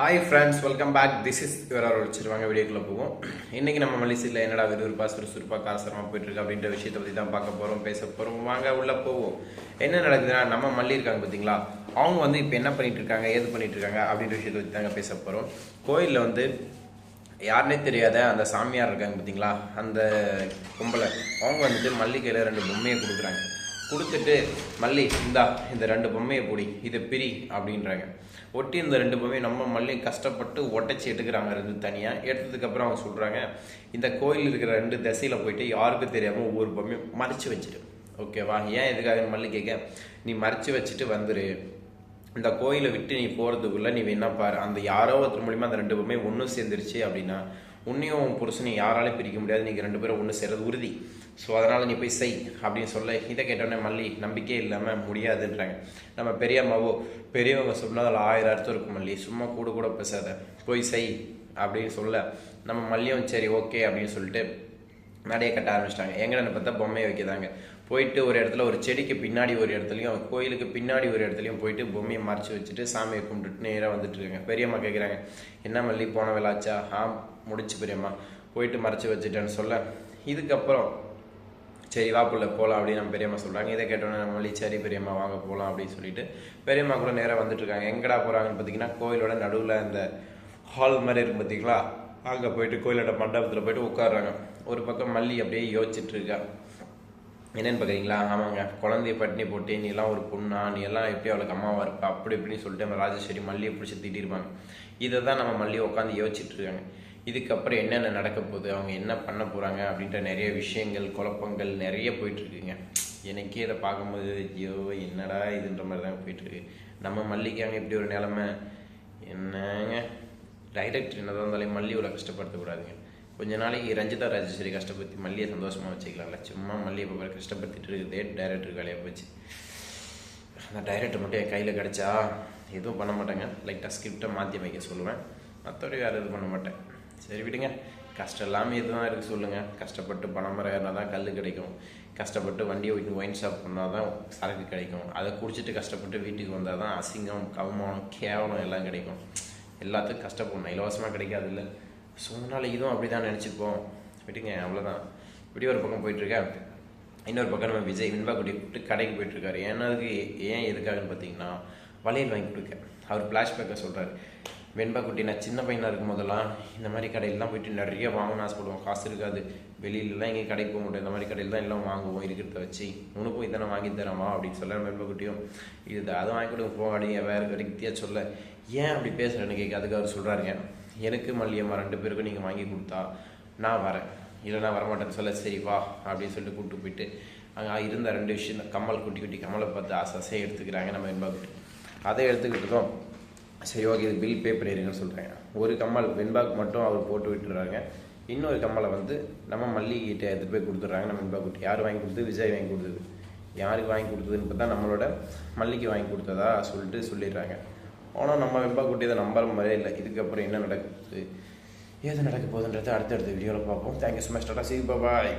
Hi friends welcome back this is இவர் வச்சிருவாங்க வீடியோக்குள்ள போவோம். இன்னைக்கு நம்ம மலேசியில் என்னடா விறுவிறுப்பாக சுறுசுறுப்பா காசரமாக போயிட்டுருக்கு அப்படின்ற விஷயத்தை பற்றி தான் பார்க்க போகிறோம் பேச போகிறோம் வாங்க உள்ளே போவோம். என்ன நடக்குதுன்னா நம்ம மல்லி இருக்காங்க பார்த்தீங்களா அவங்க வந்து இப்போ என்ன பண்ணிட்டு இருக்காங்க ஏது பண்ணிட்டு இருக்காங்க அப்படின்ற விஷயத்தை பற்றி தாங்க பேச போகிறோம் கோயிலில் வந்து யாருனே தெரியாத அந்த சாமியார் இருக்காங்க பார்த்தீங்களா அந்த கும்பலை. அவங்க வந்துட்டு மல்லிகையில் ரெண்டு பொம்மையை கொடுக்குறாங்க. கொடுத்துட்டு மல்லி இந்தா இந்த ரெண்டு பொம்மையை பிடி இதை பிரி அப்படின்றாங்க. ஒட்டி இந்த ரெண்டு பொம்மையை நம்ம மல்லி கஷ்டப்பட்டு ஒட்டச்சி எடுக்கிறாங்க ரெண்டு தனியாக எடுத்ததுக்கப்புறம் அவங்க சொல்கிறாங்க இந்த கோயில் இருக்கிற ரெண்டு திசையில் போயிட்டு யாருக்கும் தெரியாமல் ஒவ்வொரு பொம்மையும் மறைச்சு வச்சிரு. ஓகேவா ஏன் எதுக்காக மல்லி கேட்க? நீ மறைச்சு வச்சுட்டு வந்துரு. இந்த கோயிலை விட்டு நீ போகிறதுக்குள்ளே நீ வேணா பாரு. அந்த யாரோ ஒருத்தர் மூலிமா அந்த ரெண்டு பொம்மையும் ஒன்றும் சேர்ந்துருச்சு அப்படின்னா உன்னையும் உன் புருஷனையும் யாராலையும் பிரிக்க முடியாது. நீங்கள் ரெண்டு பேரும் ஒன்று சேர்றது உறுதி. ஸோ அதனால் நீ போய் செய் அப்படின்னு சொல்ல இதை கேட்டோடனே மல்லி நம்பிக்கையே இல்லாமல் முடியாதுன்றாங்க. நம்ம பெரியம்மாவோ பெரியவங்க சொன்னால் அதில் ஆயிரம் அர்த்தம் இருக்கும் மல்லி. சும்மா கூட கூட பேசாத. போய் செய் அப்படின்னு சொல்ல நம்ம மல்லியும் சரி ஓகே அப்படின்னு சொல்லிட்டு நடைய கட்ட ஆரம்பிச்சிட்டாங்க. எங்கடன்னு பார்த்தா பொம்மையை வைக்கிறாங்க. போயிட்டு ஒரு இடத்துல ஒரு செடிக்கு பின்னாடி ஒரு இடத்துலையும் கோயிலுக்கு பின்னாடி ஒரு இடத்துலையும் போயிட்டு பொம்மையை மறைச்சி வச்சுட்டு சாமியை கும்பிட்டுட்டு நேராக வந்துட்டு இருக்காங்க. பெரியம்மா கேட்குறாங்க என்ன மல்லி போன வேலாச்சா ஆ முடிச்சு பெரியம்மா. போயிட்டு மறைச்சி வச்சுட்டேன்னு சொல்ல இதுக்கப்புறம் சரி வா புள்ள போகலாம் அப்படின்னு நம்ம பெரியம்மா சொல்கிறாங்க இதை கேட்டோன்னே நம்ம மல்லி சரி பெரியம்மா வாங்க போகலாம் அப்படின்னு சொல்லிட்டு பெரியம்மா கூட நேராக வந்துட்டு இருக்காங்க எங்கடா போகிறாங்கன்னு பார்த்தீங்கன்னா கோயிலோட நடுவில் இந்த ஹால் மாதிரி இருக்கும் பார்த்தீங்களா அங்கே போயிட்டு கோயிலோட மண்டபத்தில் போயிட்டு உட்காடுறாங்க ஒரு பக்கம் மல்லி அப்படியே யோசிச்சுட்ருக்கா. இருக்கா பார்க்குறீங்களா ஆமாங்க குழந்தைய பட்டினி போட்டு நீ எல்லாம் ஒரு பொண்ணா? நீ எல்லாம் எப்படி அவளுக்கு அம்மாவா இருப்பா? அப்படி இப்படின்னு சொல்லிட்டு நம்ம ராஜேஸ்வரி மல்லியை பிடிச்சி திட்டிருப்பாங்க. இதை தான் நம்ம மல்லியை உட்காந்து யோசிச்சுட்ருக்காங்க. இதுக்கப்புறம் என்னென்ன நடக்க போகுது அவங்க என்ன பண்ண போகிறாங்க அப்படின்ற நிறைய விஷயங்கள் குழப்பங்கள் நிறைய போயிட்டுருக்குங்க. எனக்கே இதை பார்க்கும்போது ஐயோ என்னடா இதுன்ற மாதிரி தான் போயிட்டுருக்கு. நம்ம மல்லிக்காங்க இப்படி ஒரு நிலமை என்னங்க? டைரக்டர் என்னதான் இருந்தாலும் மல்லி இவ்வளோ கஷ்டப்படுத்தக்கூடாதுங்க. கொஞ்ச நாளைக்கு ரஞ்சிதா ராஜேஸ்வரி கஷ்டப்படுத்தி மல்லியை சந்தோஷமாக வச்சுக்கலாம்ல. சும்மா மல்லியை இப்போ கஷ்டப்படுத்திட்டு இருக்குதே. டைரக்டர் வேலையாக போச்சு. அந்த டைரக்டர் மட்டும் என் கையில் கிடச்சா எதுவும் பண்ண மாட்டேங்க. லைட்டாக ஸ்கிரிப்டை மாற்றி வைக்க சொல்லுவேன். மற்றபடி வேறு எதுவும் பண்ண மாட்டேன். சரி விடுங்க. கஷ்டம் இல்லாமல் இதுதான் இருக்குது சொல்லுங்கள் கஷ்டப்பட்டு பணம் மரம் ஏறினா தான் கல் கிடைக்கும். கஷ்டப்பட்டு வண்டியை விட்டு ஒயின் ஷாப் பண்ணால் தான் சரக்கு கிடைக்கும். அதை குடிச்சிட்டு கஷ்டப்பட்டு வீட்டுக்கு வந்தால் தான் அசிங்கம் கவமானம் கேவலம் எல்லாம் கிடைக்கும். எல்லாத்துக்கும் கஷ்டப்படணும். இலவசமாக கிடைக்காது இல்லை ஸோ அதனால் இதுவும் அப்படி தான் நினச்சிப்போம். விடுங்க அவ்வளோதான் இப்படி ஒரு பக்கம் போயிட்டுருக்கேன் இன்னொரு பக்கம் நம்ம விஜய் வெண்பாக்குட்டி கூட்டிகிட்டு கடைக்கு போயிட்டுருக்காரு. ஏன்னா அதுக்கு ஏன் எதுக்காகன்னு பார்த்தீங்கன்னா வளையல் வாங்கி கொடுக்க. அவர் ஃப்ளாஷ்பேக்கை சொல்கிறாரு வெண்பாக்குட்டி நான் சின்ன பையனாக இருக்கும் போதெல்லாம் இந்த மாதிரி கடையிலலாம் போயிட்டு நிறைய வாங்கணும்னு ஆசைப்படுவோம் காசு இருக்காது. வெளியிலலாம் எங்கேயும் கடைக்கு போக முடியும் இந்த மாதிரி கடையில் தான் எல்லாம் வாங்குவோம். இருக்கிறத வச்சு உனக்கும் இதனை வாங்கி தரமா அப்படின்னு சொல்ல வெண்பாக்குட்டியும் இது அதை வாங்கி கொடுங்க போக அப்படிங்க வேறு கடைக்கு சொல்ல. ஏன் அப்படி பேசுகிறேன்னு கேட்க அதுக்கு அவர் சொல்கிறாருங்க எனக்கு மல்லியம்மா ரெண்டு பேருக்கும் நீங்கள் வாங்கி கொடுத்தா நான் வரேன். இல்லைனா வரமாட்டேன்னு சொல்ல சரி வா அப்படின்னு சொல்லிட்டு கூப்பிட்டு போயிட்டு அங்கே இருந்த ரெண்டு விஷயம் இந்த கம்மல் குட்டி குட்டி கம்மலை பார்த்து ஆசை எடுத்துக்கிறாங்க நம்ம வெண்பா அதை அதை எடுத்துக்கிட்டதும் சரி ஓகே இது பில் பே பண்ணிடுங்கன்னு சொல்கிறாங்க ஒரு கம்மல் வெண்பாக் மட்டும் அவர் போட்டு விட்டுறாங்க இன்னொரு கம்மலை வந்து நம்ம மல்லிகிட்ட எடுத்துகிட்டு போய் கொடுத்துட்றாங்க. நம்ம வெண்பாக் குட்டி. யார் வாங்கி கொடுத்தது? விஜய் வாங்கி கொடுத்தது. யாருக்கு வாங்கி கொடுத்ததுன்னு பார்த்தா நம்மளோட மல்லிகை வாங்கி கொடுத்ததா சொல்லிட்டு சொல்லிடுறாங்க. ஆனால் நம்ம வெண்பா குட்டி இதை நம்புற மாதிரியே இல்லை. இதுக்கப்புறம் என்ன நடக்குது? ஏது நடக்க போகுதுன்றதை அடுத்தடுத்த வீடியோவில் பார்ப்போம். Thank you so much tata C bye